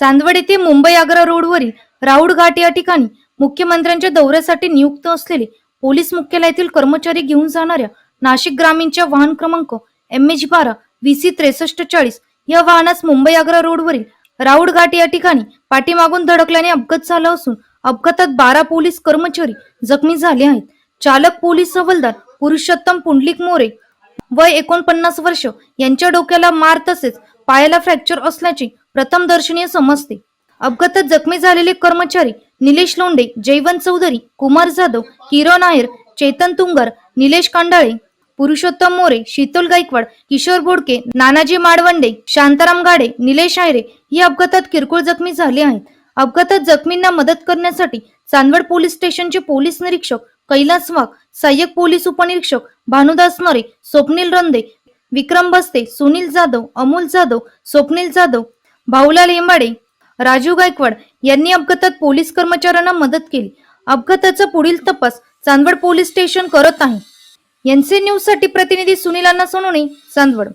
चांदवड येथे मुंबई आग्रा रोडवरील राऊड घाट या ठिकाणी मुख्यमंत्र्यांच्या दौऱ्यासाठी नियुक्त असलेले पोलीस मुख्यालयातील कर्मचारी घेऊन जाणाऱ्या नाशिक ग्रामीणच्या वाहन क्रमांक एम एच बारा व्ही सी त्रेसष्ट चाळीस या वाहनास मुंबई आग्रा रोडवरील राऊड घाट या ठिकाणी पाठीमागून धडकल्याने अपघात झाला असून अपघातात बारा पोलीस कर्मचारी जखमी झाले आहेत. चालक पोलीस हवलदार पुरुषोत्तम पुंडलिक मोरे वय एकोणपन्नास वर्ष यांच्या डोक्याला मार तसेच पायाला फ्रॅक्चर असल्याचे प्रथम दर्शनीय समजते. अपघातात जखमी झालेले कर्मचारी निलेश लोंडे जयवंत चौधरी कुमार जाधव किरण नायर चेतन तुंगर निलेश कांडाळे पुरुषोत्तम मोरे शीतल गायकवाड किशोर बोडके नानाजी माडवंडे शांताराम गाडे निलेश आयरे ही अपघातात किरकोळ जखमी झाले आहेत. अपघातात जखमींना मदत करण्यासाठी चांदवड पोलीस स्टेशनचे पोलीस निरीक्षक कैलास वाघ सहाय्यक पोलीस उपनिरीक्षक भानुदास नरे स्वप्नील रंदे विक्रम बस्ते सुनील जाधव अमोल जाधव स्वप्नील जाधव भाऊलाल हेंबाडे राजू गायकवाड यांनी अपघातात पोलीस कर्मचाऱ्यांना मदत केली. अपघाताचा पुढील तपास चांदवड पोलीस स्टेशन करत आहे. एनसी न्यूजसाठी प्रतिनिधी सुनील अण्णा सोनवणे चांदवड.